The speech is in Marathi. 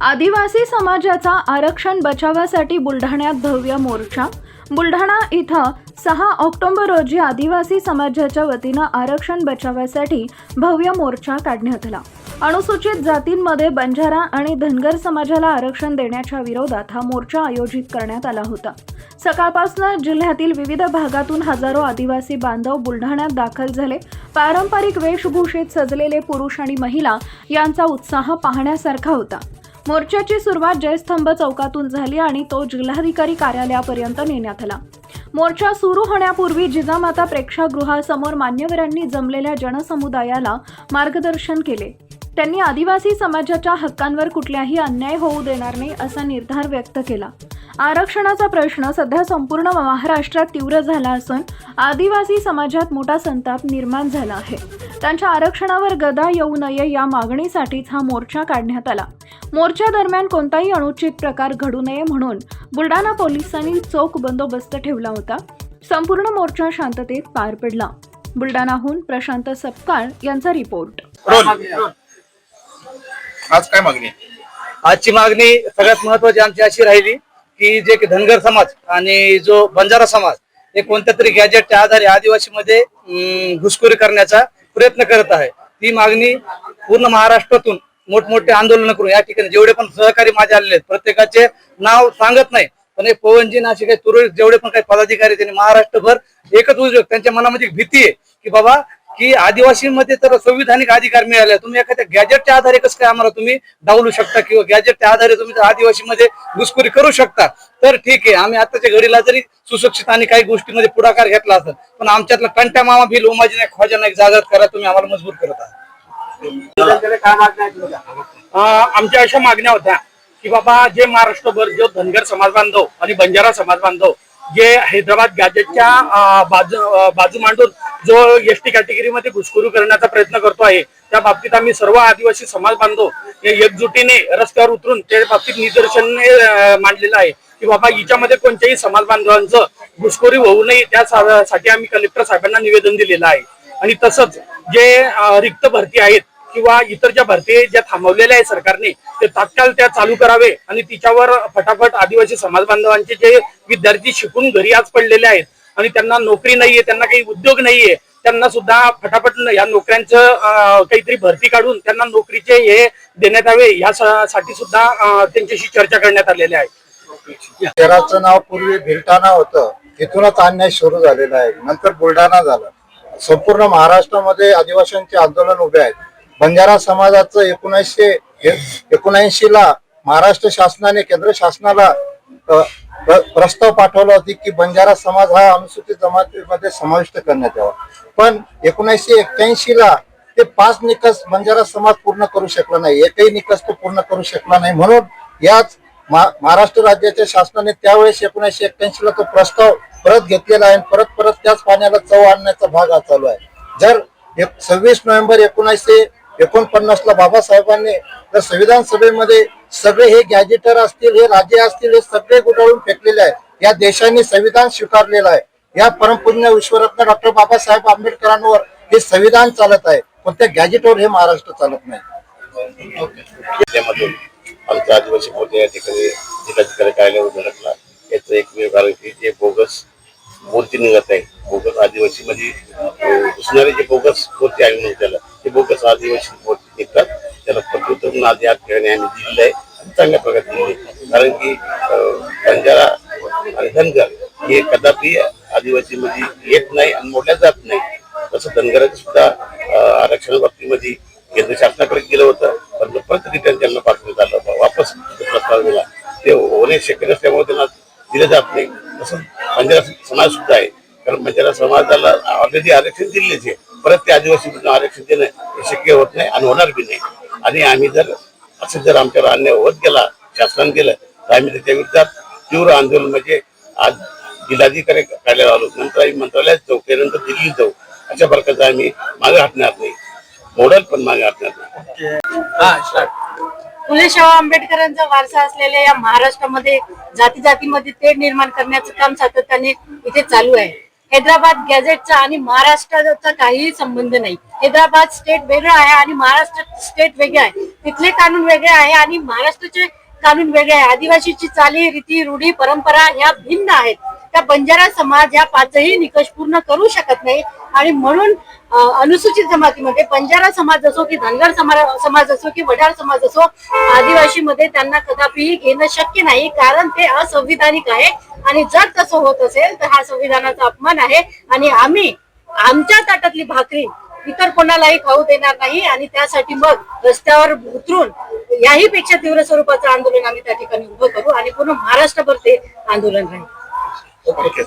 आदिवासी समाजाचा आरक्षण बचावासाठी बुलढाण्यात भव्य मोर्चा. बुलढाणा इथं सहा ऑक्टोबर रोजी आदिवासी समाजाच्या वतीनं आरक्षण बचावासाठी भव्य मोर्चा काढण्यात आला. अनुसूचित जातींमध्ये बंजारा आणि धनगर समाजाला आरक्षण देण्याच्या विरोधात हा मोर्चा आयोजित करण्यात आला होता. सकाळपासून जिल्ह्यातील विविध भागातून हजारो आदिवासी बांधव बुलढाण्यात दाखल झाले. पारंपरिक वेशभूषेत सजलेले पुरुष आणि महिला यांचा उत्साह पाहण्यासारखा होता. मोर्चाची सुरुवात जयस्तंभ चौकातून झाली आणि तो जिल्हाधिकारी कार्यालयापर्यंत नेण्यात आला. मोर्चा सुरू होण्यापूर्वी जिजामाता प्रेक्षागृहासमोर मान्यवरांनी जमलेल्या जनसमुदायाला मार्गदर्शन केले. त्यांनी आदिवासी समाजाच्या हक्कांवर कुठल्याही अन्याय होऊ देणार नाही असा निर्धार व्यक्त केला. आरक्षणाचा प्रश्न सध्या संपूर्ण महाराष्ट्रात तीव्र झाला असून आदिवासी समाजात मोठा संताप निर्माण झाला आहे. त्यांच्या आरक्षणावर गदा येऊ नये या मागणीसाठीच हा मोर्चा काढण्यात आला. मोर्चा दरम्यान कोणताही अनुचित प्रकार घडू नये म्हणून बुलढाणा पोलिसांनी चोख बंदोबस्त ठेवला होता. संपूर्ण मोर्चा शांततेत पार पडला. बुलढाणाहून प्रशांत सपकाळ यांचा रिपोर्ट. आज काय मागणी? आजची मागणी सगळ्यात महत्वाची आमची अशी राहिली की जे की धनगर समाज आणि जो बंजारा समाज हे कोणत्या तरी गॅजेटच्या आधारे आदिवासी मध्ये घुसखोरी करण्याचा प्रयत्न करत आहे. ती मागणी पूर्ण महाराष्ट्रातून मोठमोठे आंदोलन करून या ठिकाणी जेवढे पण सहकारी माझे आलेले आहेत प्रत्येकाचे नाव सांगत नाही. पण हे पवनजी असे काही तुरळक जेवढे पण काही पदाधिकारी त्यांनी महाराष्ट्रभर एकच उद्योग त्यांच्या मनामध्ये भीती आहे की बाबा की आदिवासींमध्ये तर संविधानिक अधिकार मिळाले. तुम्ही एखाद्या गॅजेटच्या आधारे कसं काय आम्हाला तुम्ही डावलू शकता किंवा गॅजेटच्या आधारे तुम्ही आदिवासीमध्ये घुसखोरी करू शकता? तर ठीक आहे आम्ही आताच्या घडीला जरी सुशिक्षित आणि काही गोष्टीमध्ये पुढाकार घेतला असेल पण आमच्यातला कंट्या मामा भिल उमाजी नाईक ख्वाजा नाईक जागृत करा तुम्ही आम्हाला मजबूर करत आहात. आमच्या अशा मागण्या होत्या की बाबा जे महाराष्ट्रभर जो धनगर समाज बांधव आणि बंजारा समाज बांधव जे हैदराबाद गॅजेटच्या बाजू बाजू मांडून जो एस टी कॅटेगरीमध्ये घुसखोरी करण्याचा प्रयत्न करतो आहे त्या बाबतीत आम्ही सर्व आदिवासी समाज बांधव एकजुटीने रस्त्यावर उतरून त्या बाबतीत निदर्शनने मांडलेलं आहे की बाबा हिच्यामध्ये कोणत्याही समाज बांधवांचं घुसखोरी होऊ नये त्यासाठी आम्ही कलेक्टर साहेबांना निवेदन दिलेलं आहे. आणि तसंच जे रिक्त भरती आहेत किंवा इतर ज्या भरती ज्या थांबवलेल्या आहे सरकारने ते तात्काळ त्या चालू करावे आणि तिच्यावर फटाफट आदिवासी समाज बांधवांचे जे विद्यार्थी शिकून घरी आज पडलेले आहेत आणि त्यांना नोकरी नाहीये त्यांना काही उद्योग नाहीये त्यांना सुद्धा फटाफट या नोकऱ्यांचं काहीतरी भरती काढून त्यांना नोकरीचे हे देण्यात यावे यासाठी सुद्धा त्यांच्याशी चर्चा करण्यात आलेली आहे. शहराचं नाव पूर्वी भिलटाणा होतं. तिथूनच अन्याय सुरू झालेला आहे. नंतर बुलढाणा झालं. संपूर्ण महाराष्ट्रामध्ये आदिवासींचे आंदोलन उभे आहेत. बंजारा समाजाचं एकोणीसशे एकोणऐंशी ला महाराष्ट्र शासनाने केंद्र शासनाला प्रस्ताव पाठवला होती की बंजारा समाज हा अनुसूचित जमातीमध्ये समाविष्ट करण्यात यावा. पण एकोणीसशे एक्क्याऐंशी ला ते पाच निकष बंजारा समाज पूर्ण करू शकला नाही. एकही निकष तो पूर्ण करू शकला नाही. म्हणून याच महाराष्ट्र राज्याच्या शासनाने त्यावेळेस एकोणीसशे एक्क्याऐंशी ला तो प्रस्ताव परत घेतलेला आहे परत परत त्याच पाण्याला चव आणण्याचा भाग हा चालू आहे. जर एक सव्वीस नोव्हेंबर एकोणीसशे एकोणपन्नास ला बाबासाहेबांनी जर संविधान सभेमध्ये सगळे हे गॅजेटर असतील हे राज्य असतील हे सगळे गुटाळून फेकलेले आहे या देशाने संविधान स्वीकारलेलं आहे. या परमपुण्य विश्वरत्न डॉक्टर बाबासाहेब आंबेडकरांवर हे संविधान चालत आहे. पण त्या गॅजेटवर हे महाराष्ट्र चालत नाही. जिल्ह्यामधून आदिवासी मोठे या ठिकाणी जिल्हाधिकारी कार्यालयावर धडकला. याचं एक कारण की जे बोगस मूर्ती निघत आहे बोगस आदिवासी म्हणजे, मध्ये घुसणारे जे बोगस मूर्ती आहे म्हणून त्याला ते बोगस आदिवासी मूर्ती निघतात त्याला प्रकृती आधी आत ठिकाणी आम्ही दिलेलं आहे. चांगल्या प्रकारे दिले कारण की बंजारा आणि धनगर हे कदापि आदिवासी मध्ये येत नाही आणि मोडल्या जात नाही. तसं धनगराचं सुद्धा आरक्षण बाबतीमध्ये केंद्र शासनाकडे गेलं होतं. पण परत रिटर्न त्यांना पाठवण्यात आलं होतं. वापस प्रस्ताव दिला ते होणे शक्य नसल्यामुळे त्यांना दिलं जात नाही. तसं बंजारा समाज सुद्धा आहे. कारण बंजारा समाजाला ऑलरेडी आरक्षण दिलेच आहे परत ते आदिवासी आरक्षण देणं हे शक्य होत नाही आणि होणार बी नाही. आणि आम्ही जर असं जर आमच्यावर अन्याय होत गेला शासनाने केलं तर आम्ही त्याच्या विरोधात तीव्र आंदोलन म्हणजे आज जिल्हाधिकारी कार्यालयात आलो नंतर आम्ही मंत्रालयात जाऊ त्यानंतर दिल्लीत जाऊ अशा प्रकारचं आम्ही मागे हटणार नाही. मोडल पण मागे हटणार नाही. फुले शाहू आंबेडकरांचा वारसा असलेल्या या महाराष्ट्रामध्ये जाती जातीमध्ये तेढ निर्माण करण्याचं काम सातत्याने इथे चालू आहे. हैदराबाद गॅझेटचा आणि महाराष्ट्राचा काहीही संबंध नाही. हैदराबाद स्टेट वेगळं आहे आणि महाराष्ट्र स्टेट वेगळे आहे. तिथले कानून वेगळे आहे आणि महाराष्ट्राचे कानून वेगळे आहे. आदिवासीची चाली रीती रूढी परंपरा ह्या भिन्न आहेत. त्या बंजारा समाज या पाचही निकष पूर्ण करू शकत नाही आणि म्हणून अनुसूचित जमातीमध्ये बंजारा समाज असो की धनगर समाज समाज असो की वडार समाज असो आदिवासी मध्ये त्यांना कदापिही घेणं शक्य नाही कारण ते असंविधानिक आहे. आणि जर तसं होत असेल तर हा संविधानाचा अपमान आहे. आणि आम्ही आमच्या ताटातली भाकरी इतर कोणालाही खाऊ देणार नाही. आणि त्यासाठी मग रस्त्यावर उतरून याही पेक्षा तीव्र स्वरूपाचं आंदोलन आम्ही त्या ठिकाणी उभं करू आणि पूर्ण महाराष्ट्रभर ते आंदोलन राहील.